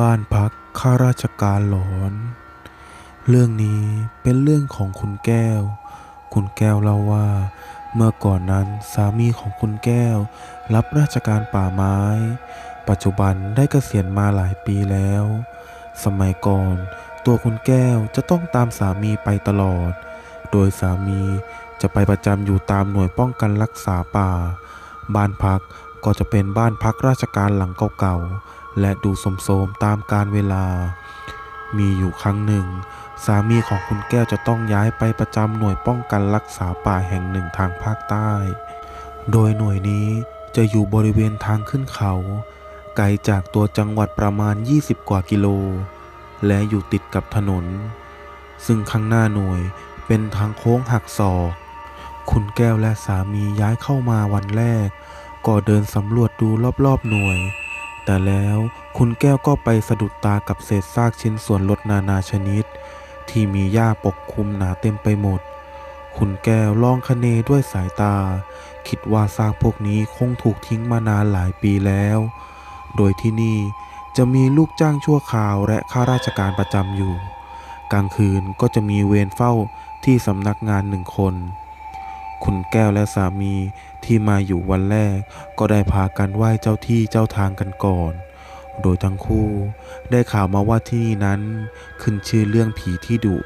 บ้านพักข้าราชการหลอน เรื่องนี้เป็นเรื่องของคุณแก้ว คุณแก้วเล่าว่า เมื่อก่อนนั้นสามีของคุณแก้ว รับราชการป่าไม้ ปัจจุบันได้เกษียณมาหลายปีแล้ว สมัยก่อน ตัวคุณแก้วจะต้องตามสามีไปตลอด โดยสามีจะไปประจำอยู่ตามหน่วยป้องกันรักษาป่า บ้านพักก็จะเป็นบ้านพักราชการหลังเก่าๆ และดูโสมๆตามกาลเวลา มีอยู่ครั้งหนึ่ง สามีของคุณแก้วจะต้องย้ายไปประจำหน่วยป้องกันรักษาป่าแห่งหนึ่งทางภาคใต้ โดยหน่วยนี้จะอยู่บริเวณทางขึ้นเขา ไกลจากตัวจังหวัดประมาณ 20 กว่ากิโล และอยู่ติดกับถนน ซึ่งข้างหน้าหน่วยเป็นทางโค้งหักศอก คุณแก้วและสามีย้ายเข้ามาวันแรก ก็เดินสำรวจดูรอบๆหน่วย แต่แล้วคุณแก้วก็ไปสะดุดตากับเศษซากชิ้นส่วนรถนานาชนิด ที่มีหญ้าปกคลุมหนาเต็มไปหมด คุณแก้วลองคะเนด้วยสายตา คิดว่าซากพวกนี้คงถูกทิ้งมานานหลายปีแล้ว โดยที่นี่จะมีลูกจ้างชั่วคราวและข้าราชการประจำอยู่ กลางคืนก็จะมีเวรเฝ้าที่สำนักงานหนึ่งคน คุณแก้วและสามีที่มาอยู่วันแรก ก็ได้พากันไหว้เจ้าที่เจ้าทางกันก่อน โดยทั้งคู่ได้ข่าวมาว่าที่นี่นั้นขึ้นชื่อเรื่องผีที่ดุ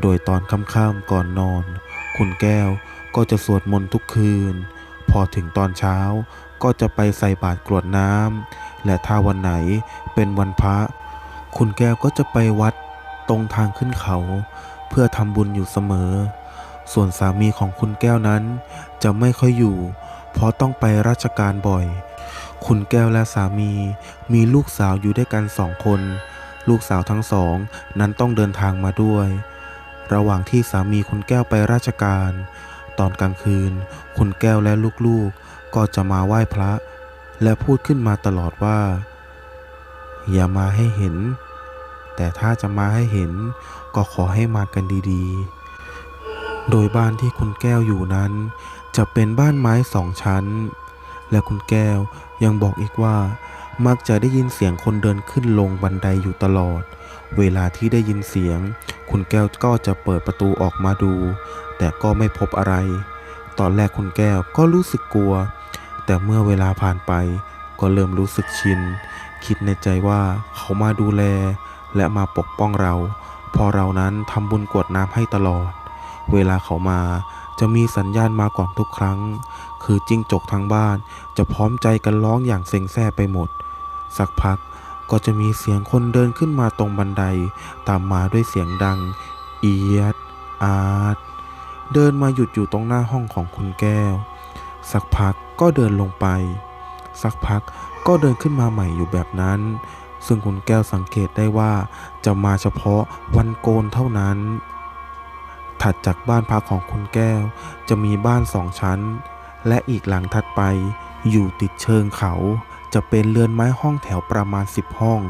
โดยตอนค่ำๆก่อนนอน คุณแก้วก็จะสวดมนต์ทุกคืน พอถึงตอนเช้าก็จะไปใส่บาตรกรวดน้ำและถ้าวันไหนเป็นวันพระ คุณแก้วก็จะไปวัดตรงทางขึ้นเขา เพื่อทำบุญอยู่เสมอ ส่วนสามีของคุณแก้วนั้น จะไม่ค่อยอยู่ เพราะต้องไปราชการบ่อย คุณแก้วและสามีมีลูกสาวอยู่ด้วยกันสองคน ลูกสาวทั้งสองนั้นต้องเดินทางมาด้วย ระหว่างที่สามีคุณแก้วไปราชการ ตอนกลางคืน คุณแก้วและลูกๆ ก็จะมาไหว้พระ และพูดขึ้นมาตลอดว่า อย่ามาให้เห็น แต่ถ้าจะมาให้เห็นก็ขอให้มากันดีๆ โดยบ้านที่คุณแก้วอยู่นั้น จะเป็นบ้านไม้สองชั้น และคุณแก้วยังบอกอีกว่า มักจะได้ยินเสียงคนเดินขึ้นลงบันไดอยู่ตลอด เวลาที่ได้ยินเสียง คุณแก้วก็จะเปิดประตูออกมาดู แต่ก็ไม่พบอะไร ตอนแรกคุณแก้วก็รู้สึกกลัว แต่เมื่อเวลาผ่านไป ก็เริ่มรู้สึกชิน คิดในใจว่าเขามาดูแล และมาปกป้องเรา พอเรานั้นทำบุญกวดน้ำให้ตลอด เวลาเขามาจะมีสัญญาณมาก่อนทุกครั้ง คือจิ้งจกทั้งบ้าน จะพร้อมใจกันร้องอย่างเซ็งแซ่ไปหมด สักพักก็จะมีเสียงคนเดินขึ้นมาตรงบันได ตามมาด้วยเสียงดัง เอียด อาด เดินมาหยุดอยู่ตรงหน้าห้องของคุณแก้ว สักพักก็เดินลงไป สักพักก็เดินขึ้นมาใหม่อยู่แบบนั้น ซึ่งคุณแก้วสังเกตได้ว่าจะมาเฉพาะวันโกนเท่านั้น ถัดจากบ้านพักของคุณแก้ว จะมีบ้านสองชั้น และอีกหลังถัดไป อยู่ติดเชิงเขา จะเป็นเรือนไม้ห้องแถวประมาณ 10 ห้อง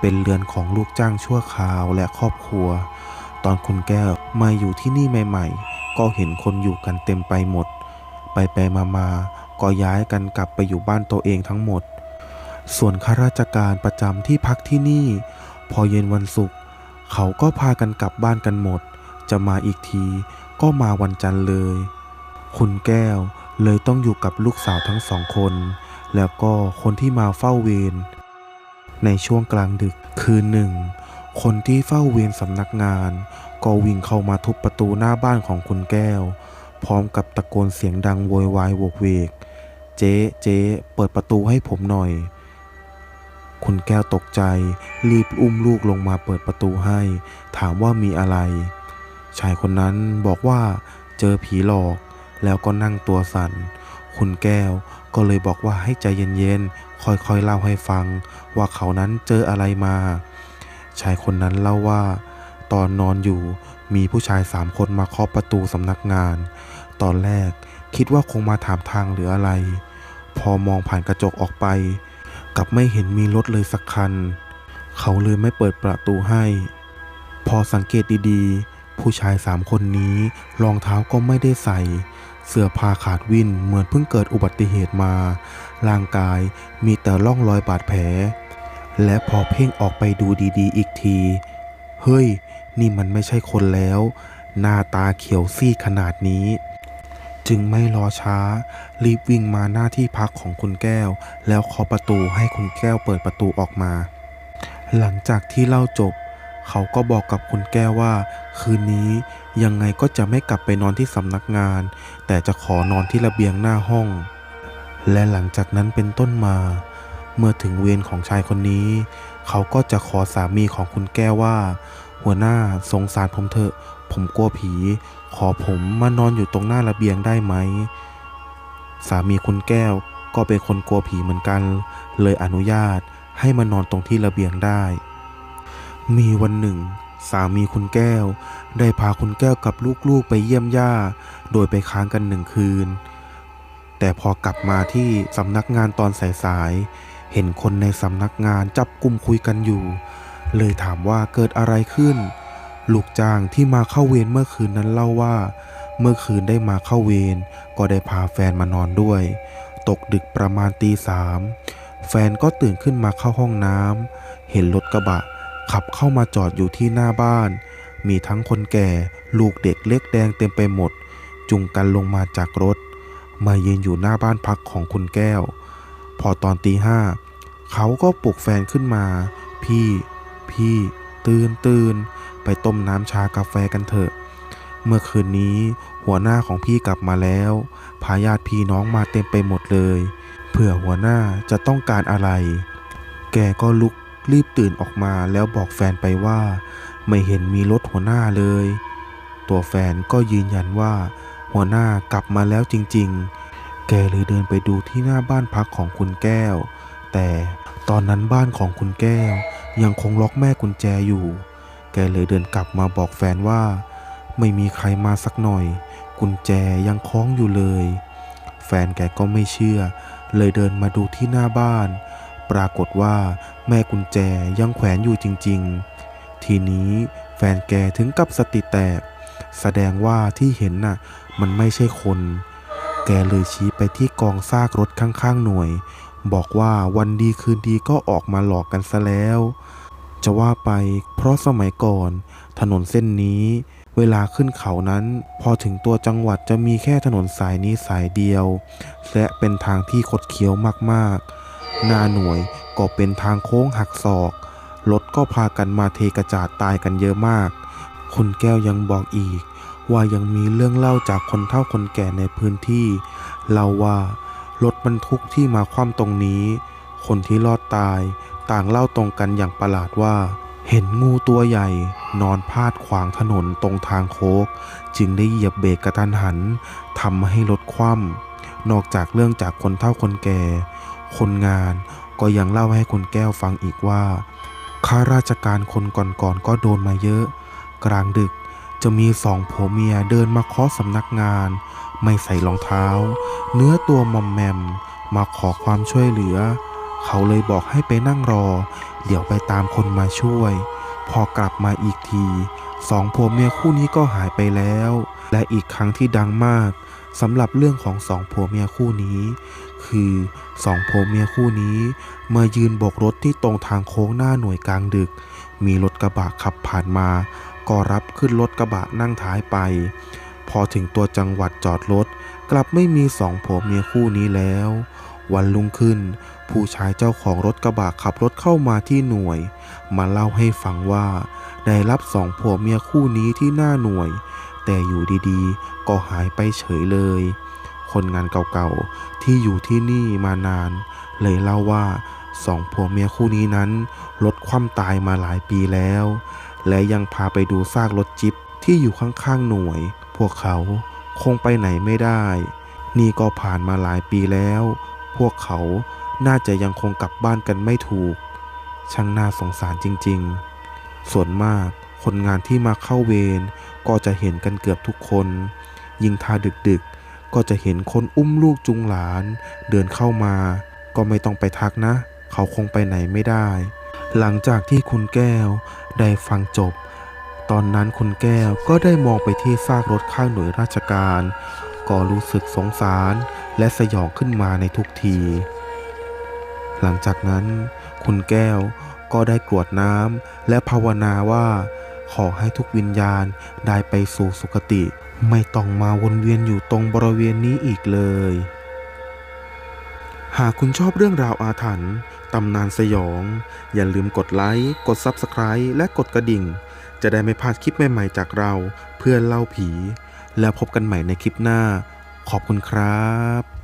เป็นเรือนของลูกจ้างชั่วคราวและครอบครัว ตอนคุณแก้วมาอยู่ที่นี่ใหม่ๆ ก็เห็นคนอยู่กันเต็มไปหมด ไปไปมามาๆก็ย้ายกันกลับไปอยู่บ้านตัวเองทั้งหมด ส่วนข้าราชการประจำที่พักที่นี่ พอเย็นวันศุกร์เขาก็พากันกลับบ้านกันหมด จะมาอีกทีก็มาวันจันทร์เลย คุณแก้วเลยต้องอยู่กับลูกสาวทั้งสองคน แล้วก็คนที่มาเฝ้าเวร ในช่วงกลางดึกคืนหนึ่ง คนที่เฝ้าเวรสำนักงาน ก็วิ่งเข้ามาทุบประตูหน้าบ้านของคุณแก้ว พร้อมกับตะโกนเสียงดังโวยวายโวกเวก เจ๊เจ๊เปิดประตูให้ผมหน่อย คุณแก้วตกใจ รีบอุ้มลูกลงมาเปิดประตูให้ ถามว่ามีอะไร ชายคนนั้นบอกว่าเจอผีหลอกแล้วก็นั่งตัวสั่น คุณแก้วก็เลยบอกว่าให้ใจเย็นๆ ค่อยๆ เล่าให้ฟัง ว่าเขานั้นเจออะไรมา ชายคนนั้นเล่าว่า ตอนนอนอยู่มีผู้ชายสามคนมาเคาะประตูสำนักงาน ตอนแรกคิดว่าคงมาถามทางหรืออะไร พอมองผ่านกระจกออกไป กลับไม่เห็นมีรถเลยสักคัน เขาเลยไม่เปิดประตูให้ พอสังเกตดีๆ ผู้ชายสามคนนี้รองเท้าก็ไม่ได้ใส่ เสื้อผ้าขาดวินเหมือนเพิ่งเกิดอุบัติเหตุมา ร่างกายมีแต่ร่องรอยบาดแผล และพอเพ่งออกไปดูดีๆ อีกที เฮ้ย นี่มันไม่ใช่คนแล้ว หน้าตาเขียวซีดขนาดนี้ จึงไม่รอช้า รีบวิ่งมาหน้าที่พักของคุณแก้ว แล้วเคาะประตูให้คุณแก้วเปิดประตูออกมา หลังจากที่เล่าจบ เขาก็บอกกับคุณแก้วว่า คืนนี้ยังไงก็จะไม่กลับไปนอนที่สำนักงาน แต่จะขอนอนที่ระเบียงหน้าห้อง และหลังจากนั้นเป็นต้นมา เมื่อถึงเวรของชายคนนี้ เขาก็จะขอสามีของคุณแก้วว่า หัวหน้าสงสารผมเถอะ ผมกลัวผี ขอผมมานอนอยู่ตรงหน้าระเบียงได้ไหม สามีคุณแก้วก็เป็นคนกลัวผีเหมือนกัน เลยอนุญาตให้มานอนตรงที่ระเบียงได้ มีวันหนึ่ง สามีคุณแก้ว ได้พาคุณแก้วกับลูกๆไปเยี่ยมย่า โดยไปค้างกันหนึ่งคืน แต่พอกลับมาที่สำนักงานตอนสายๆเห็นคนในสำนักงานจับกลุ่มคุยกันอยู่ เลยถามว่าเกิดอะไรขึ้น ลูกจ้างที่มาเข้าเวรเมื่อคืนนั้นเล่าว่า เมื่อคืนได้มาเข้าเวรก็ได้พาแฟนมานอนด้วย ตกดึกประมาณตีสามแฟนก็ตื่นขึ้นมาเข้าห้องน้ำเห็นรถกระบะ ขับเข้ามาจอดอยู่ที่หน้าบ้าน มีทั้งคนแก่ ลูกเด็กเล็กแดงเต็มไปหมด จุงกันลงมาจากรถ มายืนอยู่หน้าบ้านพักของคุณแก้ว พอตอนตีห้าเขาก็ปลุกแฟนขึ้นมา พี่ พี่ ตื่นตื่นไปต้มน้ำชากาแฟกันเถอะ เมื่อคืนนี้หัวหน้าของพี่กลับมาแล้ว พาญาติพี่น้องมาเต็มไปหมดเลย เผื่อหัวหน้าจะต้องการอะไร แกก็ลุก รีบตื่นออกมาแล้วบอกแฟนไปว่า ไม่เห็นมีรถหัวหน้าเลย ตัวแฟนก็ยืนยันว่า หัวหน้ากลับมาแล้วจริง ๆ แกเลยเดินไปดูที่หน้าบ้านพักของคุณแก้ว แต่ตอนนั้นบ้านของคุณแก้ว ยังคงล็อกแม่กุญแจอยู่ แกเลยเดินกลับมาบอกแฟนว่า ไม่มีใครมาสักหน่อย กุญแจยังคล้องอยู่เลย แฟนแกก็ไม่เชื่อ เลยเดินมาดูที่หน้าบ้าน ปรากฏว่า แม่กุญแจยังแขวนอยู่จริง ๆ ทีนี้แฟนแกถึงกับสติแตก แสดงว่าที่เห็นน่ะ มันไม่ใช่คน แกเลยชี้ไปที่กองซากรถข้างๆหน่วย บอกว่าวันดีคืนดีก็ออกมาหลอกกันซะแล้ว จะว่าไปเพราะสมัยก่อน ถนนเส้นนี้เวลาขึ้นเขานั้น พอถึงตัวจังหวัดจะมีแค่ถนนสายนี้สายเดียว และเป็นทางที่คดเคี้ยวมากๆหน้าหน่วยก็เป็นทางโค้งหักศอก รถก็พากันมาเทกระจาดตายกันเยอะมาก คุณแก้วยังบอกอีก ว่ายังมีเรื่องเล่าจากคนเฒ่าคนแก่ในพื้นที่เล่าว่ารถบรรทุกที่มาคว่ำตรงนี้ คนที่รอดตายต่างเล่าตรงกันอย่างประหลาดว่า เห็นงูตัวใหญ่ นอนพาดขวางถนนตรงทางโค้กจึงได้เหยียบเบรกกระทันหันทำให้รถคว่ำนอกจากเรื่องจากคนเฒ่าคนแก่ คนงาน ก็ยังเล่าให้คุณแก้วฟังอีกว่าข้าราชการคนก่อนๆก็โดนมาเยอะ กลางดึกจะมีสองผัวเมียเดินมาเคาะสำนักงาน ไม่ใส่รองเท้า เนื้อตัวมอมแมม มาขอความช่วยเหลือ เขาเลยบอกให้ไปนั่งรอ เดี๋ยวไปตามคนมาช่วย พอกลับมาอีกทีสองผัวเมียคู่นี้ก็หายไปแล้ว และอีกครั้งที่ดังมาก สำหรับเรื่องของสองผัวเมียคู่นี้ คือสองผัวเมียคู่นี้มายืนโบกรถที่ตรงทางโค้งหน้าหน่วยกลางดึก มีรถกระบะขับผ่านมา ก็รับขึ้นรถกระบะนั่งท้ายไป พอถึงตัวจังหวัดจอดรถกลับไม่มีสองผัวเมียคู่นี้แล้ว วันรุ่งขึ้น ผู้ชายเจ้าของรถกระบะขับรถเข้ามาที่หน่วย มาเล่าให้ฟังว่า ได้รับสองผัวเมียคู่นี้ที่หน้าหน่วย แต่อยู่ดีๆ ก็หายไปเฉยเลย คนงานเก่าๆ ที่อยู่ที่นี่มานาน เลยเล่าว่าสองผัวเมียคู่นี้นั้นรถคว่ำตายมาหลายปีแล้ว และยังพาไปดูซากรถจิ๊บที่อยู่ข้างๆหน่วย พวกเขาคงไปไหนไม่ได้ นี่ก็ผ่านมาหลายปีแล้ว พวกเขาน่าจะยังคงกลับบ้านกันไม่ถูก ช่างน่าสงสารจริงๆ ส่วนมาก คนงานที่มาเข้าเวรก็จะเห็นกันเกือบทุกคน ยิ่งทาดึกๆ ก็จะเห็นคนอุ้มลูกจุงหลาน เดินเข้ามา ก็ไม่ต้องไปทักนะ เขาคงไปไหนไม่ได้ หลังจากที่คุณแก้วได้ฟังจบ ตอนนั้นคุณแก้วก็ได้มองไปที่ซากรถข้างหน่วยราชการ ก็รู้สึกสงสารและสยองขึ้นมาในทุกที หลังจากนั้น คุณแก้วก็ได้กรวดน้ำและภาวนาว่า ขอให้ทุกวิญญาณได้ไปสู่สุคติ ไม่ต้องมาวนเวียนอยู่ตรงบริเวณนี้อีกเลย หากคุณชอบเรื่องราวอาถรรพ์ตำนานสยอง อย่าลืมกดไลค์ กด Subscribe และกดกระดิ่ง จะได้ไม่พลาดคลิปใหม่ๆจากเราเพื่อนเล่าผี แล้วพบกันใหม่ในคลิปหน้า ขอบคุณครับ